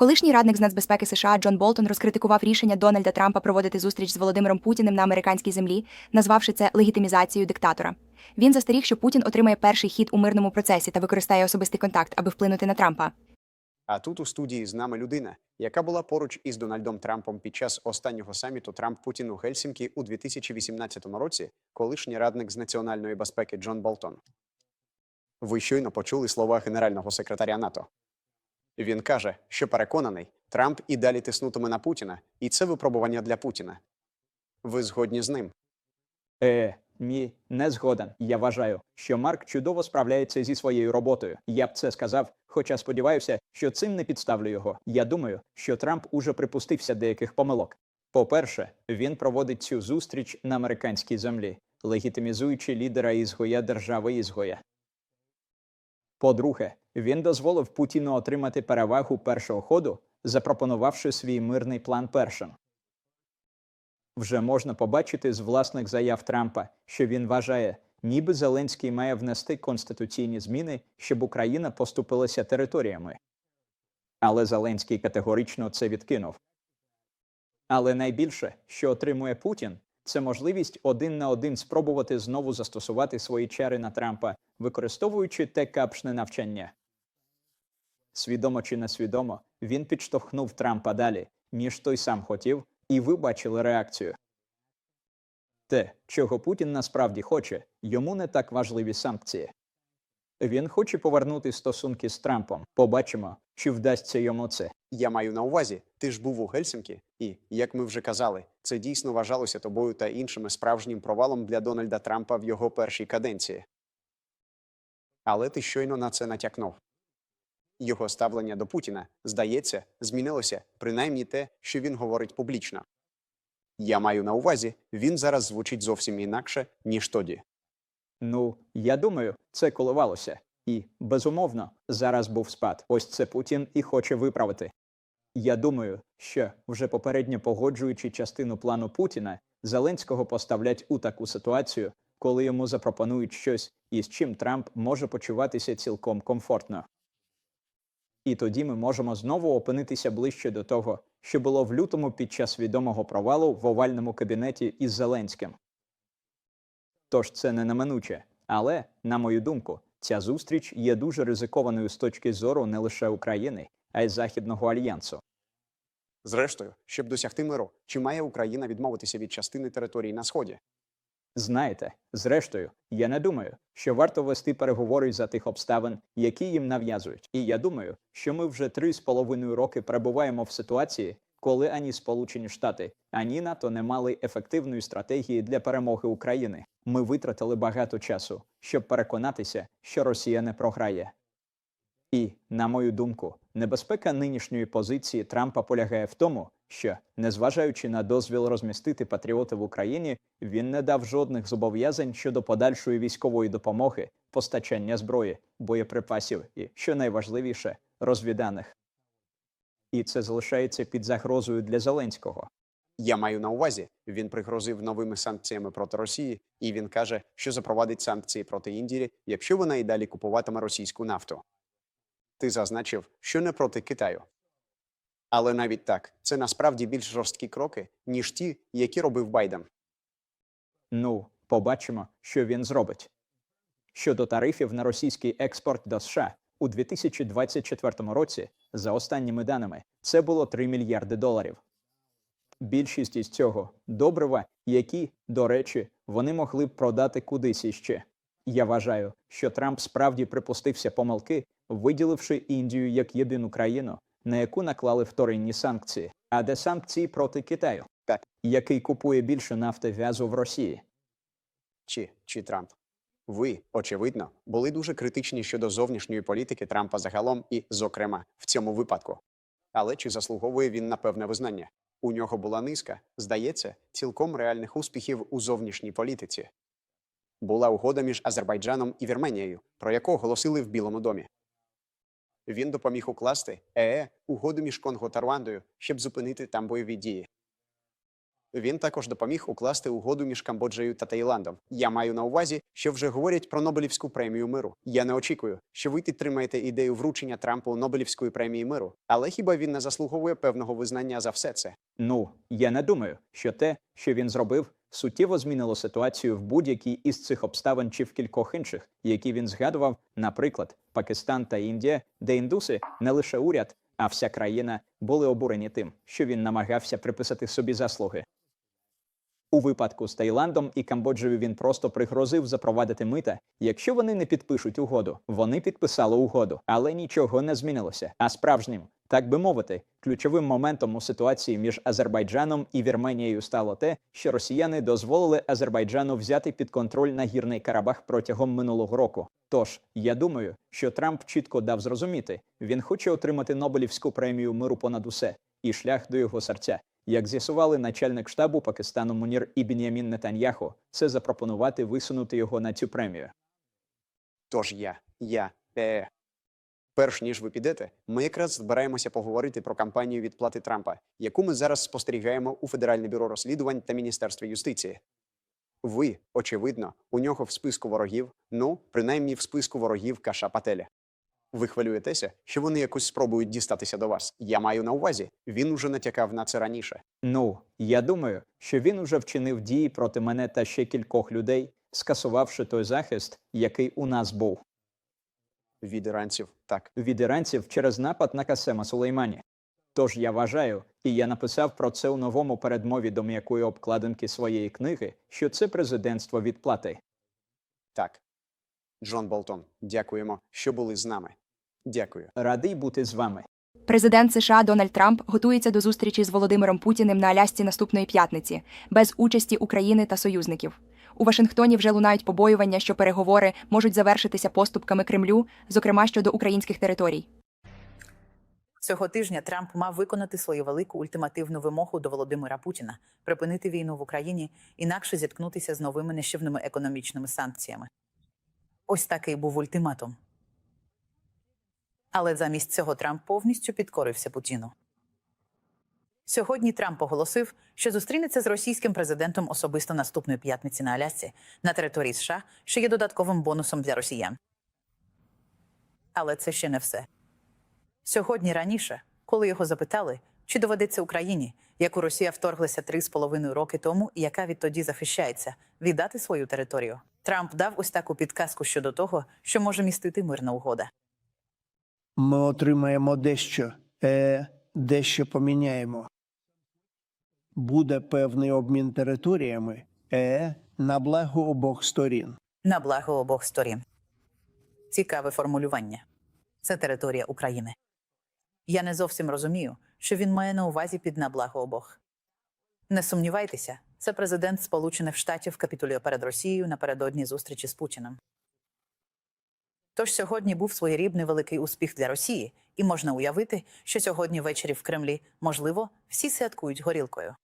Колишній радник з нацбезпеки США Джон Болтон розкритикував рішення Дональда Трампа проводити зустріч з Володимиром Путіним на американській землі, назвавши це легітимізацією диктатора. Він застеріг, що Путін отримає перший хід у мирному процесі та використає особистий контакт, аби вплинути на Трампа. А тут у студії з нами людина, яка була поруч із Дональдом Трампом під час останнього саміту Трамп Путін у Гельсінкі у 2018 році, колишній радник з національної безпеки Джон Болтон. Ви щойно почули слова генерального секретаря НАТО. Він каже, що переконаний, Трамп і далі тиснутиме на Путіна, і це випробування для Путіна. Ви згодні з ним? Е, ні, не згоден. Я вважаю, що Марк чудово справляється зі своєю роботою. Я б це сказав, хоча сподіваюся, що цим не підставлю його. Я думаю, що Трамп уже припустився деяких помилок. По-перше, він проводить цю зустріч на американській землі, легітимізуючи лідера ізгоя держави ізгоя. По-друге, він дозволив Путіну отримати перевагу першого ходу, запропонувавши свій мирний план першим. Вже можна побачити з власних заяв Трампа, що він вважає, ніби Зеленський має внести конституційні зміни, щоб Україна поступилася територіями. Але Зеленський категорично це відкинув. Але найбільше, що отримує Путін, це можливість один на один спробувати знову застосувати свої чари на Трампа, використовуючи те капшне навчання. Свідомо чи несвідомо, він підштовхнув Трампа далі, ніж той сам хотів, і ви бачили реакцію. Те, чого Путін насправді хоче, йому не так важливі санкції. Він хоче повернути стосунки з Трампом. Побачимо, чи вдасться йому це. Я маю на увазі, ти ж був у Гельсінкі, і, як ми вже казали, це дійсно вважалося тобою та іншими справжнім провалом для Дональда Трампа в його першій каденції. Але ти щойно на це натякнув. Його ставлення до Путіна, здається, змінилося принаймні те, що він говорить публічно. Я маю на увазі, він зараз звучить зовсім інакше, ніж тоді. Ну, я думаю, це коливалося. І, безумовно, зараз був спад. Ось це Путін і хоче виправити. Я думаю, що, вже попередньо погоджуючи частину плану Путіна, Зеленського поставлять у таку ситуацію, коли йому запропонують щось, із чим Трамп може почуватися цілком комфортно. І тоді ми можемо знову опинитися ближче до того, що було в лютому під час відомого провалу в овальному кабінеті із Зеленським. Тож це не неминуче. Але, на мою думку, ця зустріч є дуже ризикованою з точки зору не лише України, а й Західного альянсу. Зрештою, щоб досягти миру, чи має Україна відмовитися від частини території на сході? Знаєте, зрештою, я не думаю, що варто вести переговори за тих обставин, які їм нав'язують. І я думаю, що ми вже три з половиною роки перебуваємо в ситуації, коли ані Сполучені Штати, ані НАТО не мали ефективної стратегії для перемоги України. Ми витратили багато часу, щоб переконатися, що Росія не програє. І, на мою думку, небезпека нинішньої позиції Трампа полягає в тому, що, незважаючи на дозвіл розмістити патріоти в Україні, він не дав жодних зобов'язань щодо подальшої військової допомоги, постачання зброї, боєприпасів і, що найважливіше, розвіданих. І це залишається під загрозою для Зеленського. Я маю на увазі, він пригрозив новими санкціями проти Росії, і він каже, що запровадить санкції проти Індії, якщо вона і далі купуватиме російську нафту. Ти зазначив, що не проти Китаю. Але навіть так, це насправді більш жорсткі кроки, ніж ті, які робив Байден. Ну, побачимо, що він зробить. Щодо тарифів на російський експорт до США у 2024 році, за останніми даними, це було 3 мільярди доларів. Більшість із цього добрива, які, до речі, вони могли б продати кудись іще. Я вважаю, що Трамп справді припустився помилки, виділивши Індію як єдину країну, на яку наклали вторинні санкції, а де санкції проти Китаю, Так. який купує більше нафти в'язу в Росії. Чи, чи Трамп. Ви, очевидно, були дуже критичні щодо зовнішньої політики Трампа загалом і, зокрема, в цьому випадку. Але чи заслуговує він на певне визнання? У нього була низка, здається, цілком реальних успіхів у зовнішній політиці. Була угода між Азербайджаном і Вірменією, про яку оголосили в Білому домі. Він допоміг укласти ЕЕ угоду між Конго та Руандою, щоб зупинити там бойові дії. Він також допоміг укласти угоду між Камбоджею та Таїландом. Я маю на увазі, що вже говорять про Нобелівську премію миру. Я не очікую, що ви підтримаєте ідею вручення Трампу Нобелівської премії миру. Але хіба він не заслуговує певного визнання за все це? Ну, я не думаю, що те, що він зробив, суттєво змінило ситуацію в будь-якій із цих обставин чи в кількох інших, які він згадував, наприклад, Пакистан та Індія, де індуси не лише уряд, а вся країна були обурені тим, що він намагався приписати собі заслуги. У випадку з Таїландом і Камбоджею він просто пригрозив запровадити мита. Якщо вони не підпишуть угоду, вони підписали угоду, але нічого не змінилося. А справжнім, так би мовити, ключовим моментом у ситуації між Азербайджаном і Вірменією стало те, що росіяни дозволили Азербайджану взяти під контроль нагірний Карабах протягом минулого року. Тож я думаю, що Трамп чітко дав зрозуміти, він хоче отримати Нобелівську премію миру понад усе і шлях до його серця. Як з'ясували начальник штабу Пакистану Мунір і Бін'ямін Нетаньяху, це запропонувати висунути його на цю премію. Тож я, я, е. Перш ніж ви підете, ми якраз збираємося поговорити про кампанію відплати Трампа, яку ми зараз спостерігаємо у Федеральне бюро розслідувань та Міністерстві юстиції. Ви, очевидно, у нього в списку ворогів, ну, принаймні в списку ворогів Каша Пателя. Ви хвилюєтеся, що вони якось спробують дістатися до вас. Я маю на увазі, він уже натякав на це раніше. Ну, я думаю, що він уже вчинив дії проти мене та ще кількох людей, скасувавши той захист, який у нас був Від іранців так. від іранців через напад на Касема Сулеймані. Тож я вважаю, і я написав про це у новому передмові до м'якої обкладинки своєї книги, що це президентство відплати. Так. Джон Болтон, дякуємо, що були з нами. Дякую. Радий бути з вами. Президент США Дональд Трамп готується до зустрічі з Володимиром Путіним на Алясці наступної п'ятниці, без участі України та союзників. У Вашингтоні вже лунають побоювання, що переговори можуть завершитися поступками Кремлю, зокрема щодо українських територій. Цього тижня Трамп мав виконати свою велику ультимативну вимогу до Володимира Путіна припинити війну в Україні, інакше зіткнутися з новими нищівними економічними санкціями. Ось такий був ультиматум. Але замість цього Трамп повністю підкорився Путіну. Сьогодні Трамп оголосив, що зустрінеться з російським президентом особисто наступної п'ятниці на Алясці на території США, що є додатковим бонусом для росіян. Але це ще не все. Сьогодні раніше, коли його запитали, чи доведеться Україні, яку Росія вторглася три з половиною роки тому, і яка відтоді захищається, віддати свою територію, Трамп дав ось таку підказку щодо того, що може містити мирна угода. ми отримаємо дещо, е, дещо поміняємо. Буде певний обмін територіями е, на благо обох сторін. На благо обох сторін. Цікаве формулювання. Це територія України. Я не зовсім розумію, що він має на увазі під на благо обох. Не сумнівайтеся, це президент Сполучених Штатів капітулює перед Росією напередодні зустрічі з Путіним. Тож сьогодні був своєрідний великий успіх для Росії, і можна уявити, що сьогодні ввечері в Кремлі, можливо, всі святкують горілкою.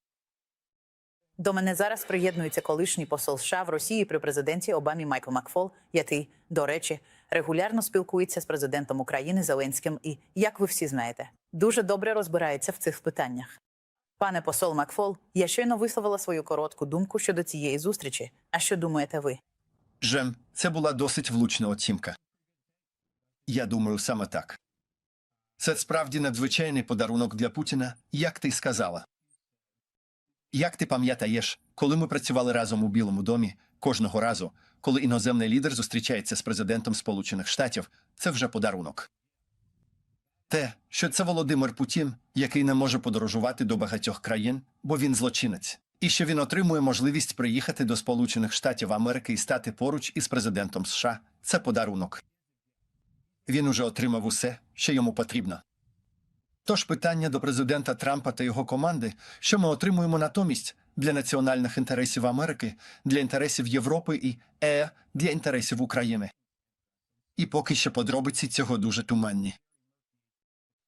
До мене зараз приєднується колишній посол США в Росії при президенті Обамі Майкл Макфол, який, до речі, регулярно спілкується з президентом України Зеленським і, як ви всі знаєте, дуже добре розбирається в цих питаннях. Пане посол Макфол, я щойно висловила свою коротку думку щодо цієї зустрічі. А що думаєте ви? Жем, це була досить влучна оцінка. Я думаю саме так. Це справді надзвичайний подарунок для Путіна, як ти сказала. Як ти пам'ятаєш, коли ми працювали разом у Білому домі, кожного разу, коли іноземний лідер зустрічається з президентом Сполучених Штатів, це вже подарунок. Те, що це Володимир Путін, який не може подорожувати до багатьох країн, бо він злочинець, і що він отримує можливість приїхати до Сполучених Штатів Америки і стати поруч із президентом США, це подарунок. Він уже отримав усе, що йому потрібно. Тож питання до президента Трампа та його команди, що ми отримуємо натомість для національних інтересів Америки, для інтересів Європи і е, для інтересів України. І поки що подробиці цього дуже туманні.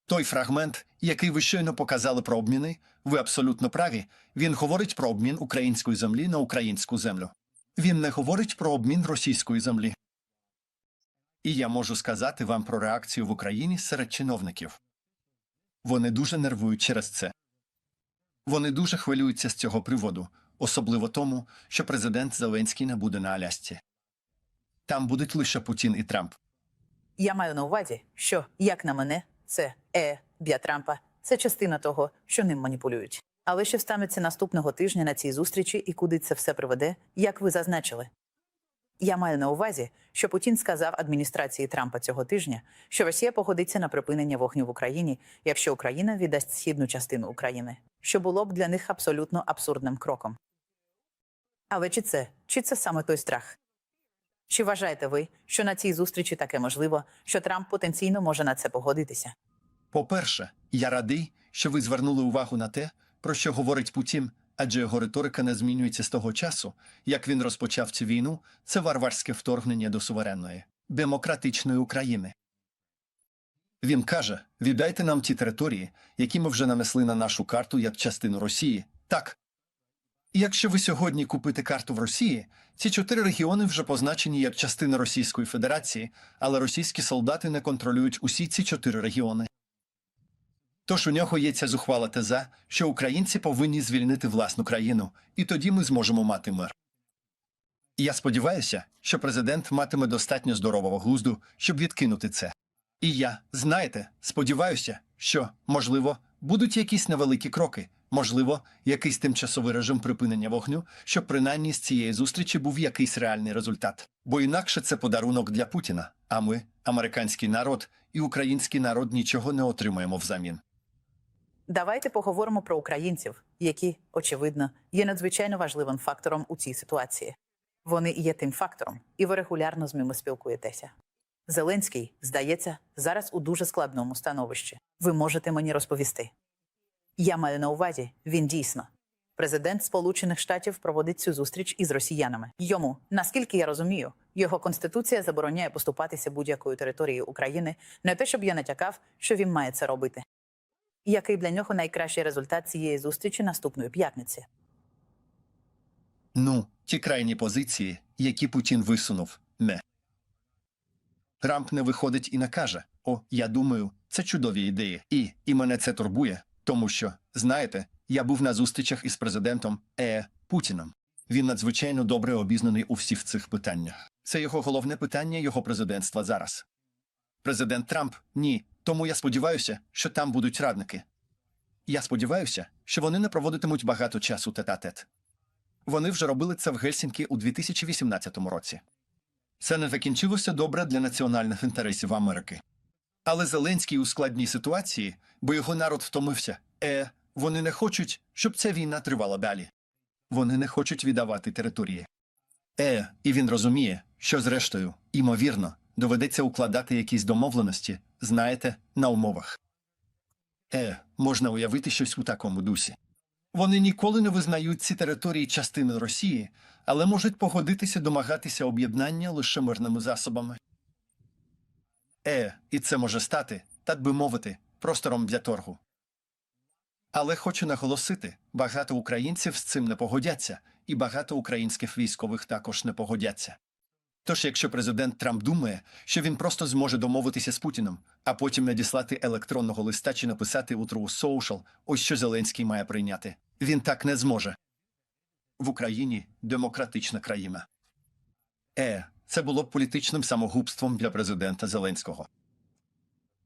Той фрагмент, який ви щойно показали про обміни, ви абсолютно праві. Він говорить про обмін української землі на українську землю. Він не говорить про обмін російської землі. І я можу сказати вам про реакцію в Україні серед чиновників. Вони дуже нервують через це. Вони дуже хвилюються з цього приводу, особливо тому, що президент Зеленський не буде на Алясці. Там будуть лише Путін і Трамп. Я маю на увазі, що, як на мене, це е для Трампа, це частина того, що ним маніпулюють. Але що станеться наступного тижня на цій зустрічі і куди це все приведе, як ви зазначили? Я маю на увазі, що Путін сказав адміністрації Трампа цього тижня, що Росія погодиться на припинення вогню в Україні, якщо Україна віддасть східну частину України, що було б для них абсолютно абсурдним кроком. Але чи це, чи це саме той страх? Чи вважаєте ви, що на цій зустрічі таке можливо, що Трамп потенційно може на це погодитися? По-перше, я радий, що ви звернули увагу на те, про що говорить Путін, адже його риторика не змінюється з того часу, як він розпочав цю війну, це варварське вторгнення до суверенної, демократичної України. Він каже: віддайте нам ті території, які ми вже нанесли на нашу карту як частину Росії. Так. Якщо ви сьогодні купите карту в Росії, ці чотири регіони вже позначені як частина Російської Федерації, але російські солдати не контролюють усі ці чотири регіони. Тож у нього є ця зухвала теза, що українці повинні звільнити власну країну, і тоді ми зможемо мати мир. Я сподіваюся, що президент матиме достатньо здорового глузду, щоб відкинути це. І я, знаєте, сподіваюся, що, можливо, будуть якісь невеликі кроки, можливо, якийсь тимчасовий режим припинення вогню, щоб принаймні з цієї зустрічі був якийсь реальний результат. Бо інакше це подарунок для Путіна, а ми, американський народ і український народ, нічого не отримаємо взамін. Давайте поговоримо про українців, які, очевидно, є надзвичайно важливим фактором у цій ситуації. Вони є тим фактором, і ви регулярно з ними спілкуєтеся. Зеленський, здається, зараз у дуже складному становищі. Ви можете мені розповісти. Я маю на увазі, він дійсно. Президент Сполучених Штатів проводить цю зустріч із росіянами. Йому, наскільки я розумію, його конституція забороняє поступатися будь-якою територією України, не те, щоб я натякав, що він має це робити. Який для нього найкращий результат цієї зустрічі наступної п'ятниці? Ну, ті крайні позиції, які Путін висунув, не. Трамп не виходить і не каже: О, я думаю, це чудові ідеї. І, і мене це турбує, тому що, знаєте, я був на зустрічах із президентом Е. Путіном. Він надзвичайно добре обізнаний у всіх цих питаннях. Це його головне питання його президентства зараз. Президент Трамп ні. Тому я сподіваюся, що там будуть радники. Я сподіваюся, що вони не проводитимуть багато часу тет-а-тет. Вони вже робили це в Гельсінкі у 2018 році. Це не закінчилося добре для національних інтересів Америки. Але Зеленський у складній ситуації, бо його народ втомився. Е, вони не хочуть, щоб ця війна тривала далі. Вони не хочуть віддавати території. Е, і він розуміє, що зрештою, імовірно, доведеться укладати якісь домовленості, знаєте, на умовах. Е, можна уявити щось у такому дусі. Вони ніколи не визнають ці території частини Росії, але можуть погодитися домагатися об'єднання лише мирними засобами. Е, і це може стати, так би мовити, простором для торгу. Але хочу наголосити, багато українців з цим не погодяться, і багато українських військових також не погодяться. Тож, якщо президент Трамп думає, що він просто зможе домовитися з Путіним, а потім надіслати електронного листа чи написати у True Social, ось що Зеленський має прийняти, він так не зможе. В Україні демократична країна. Е, це було б політичним самогубством для президента Зеленського.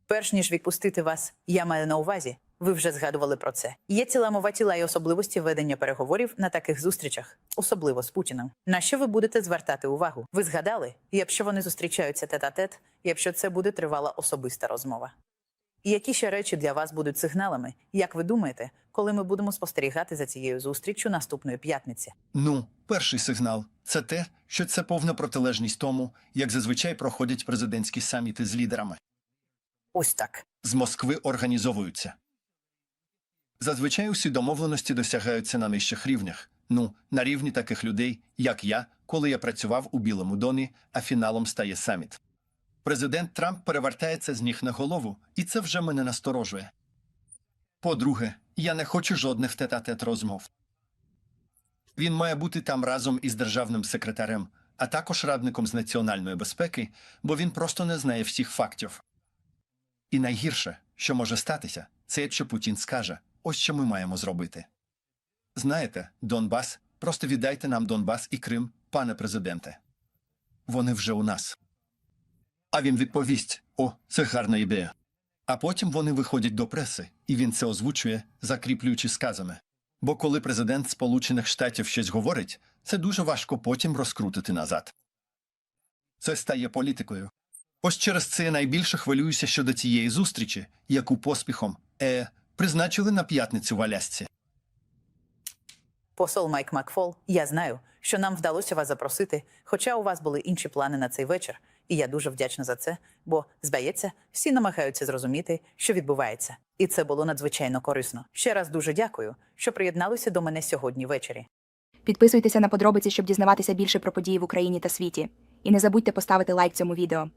Перш ніж відпустити вас, я маю на увазі, ви вже згадували про це. Є ціла мова тіла і особливості ведення переговорів на таких зустрічах, особливо з Путіним. На що ви будете звертати увагу? Ви згадали, якщо вони зустрічаються тет-а-тет, якщо це буде тривала особиста розмова. І які ще речі для вас будуть сигналами? Як ви думаєте, коли ми будемо спостерігати за цією зустріччю наступної п'ятниці? Ну, перший сигнал це те, що це повна протилежність тому, як зазвичай проходять президентські саміти з лідерами. Ось так. з Москви організовуються. Зазвичай усі домовленості досягаються на нижчих рівнях. Ну, на рівні таких людей, як я, коли я працював у Білому домі, а фіналом стає саміт. Президент Трамп перевертається з ніг на голову, і це вже мене насторожує. По-друге, я не хочу жодних тет-а-тет розмов. Він має бути там разом із державним секретарем, а також радником з національної безпеки, бо він просто не знає всіх фактів. І найгірше, що може статися, це якщо Путін скаже, ось що ми маємо зробити. Знаєте, Донбас, просто віддайте нам Донбас і Крим, пане президенте. Вони вже у нас. А він відповість: О, це гарна ідея. А потім вони виходять до преси, і він це озвучує, закріплюючи сказами. Бо коли президент Сполучених Штатів щось говорить, це дуже важко потім розкрутити назад. Це стає політикою. Ось через це я найбільше хвилююся щодо цієї зустрічі, яку поспіхом е, призначили на п'ятницю в Алясці. Посол Майк Макфол, я знаю, що нам вдалося вас запросити, хоча у вас були інші плани на цей вечір, і я дуже вдячна за це, бо, здається, всі намагаються зрозуміти, що відбувається, і це було надзвичайно корисно. Ще раз дуже дякую, що приєдналися до мене сьогодні ввечері. Підписуйтеся на подробиці, щоб дізнаватися більше про події в Україні та світі. І не забудьте поставити лайк цьому відео.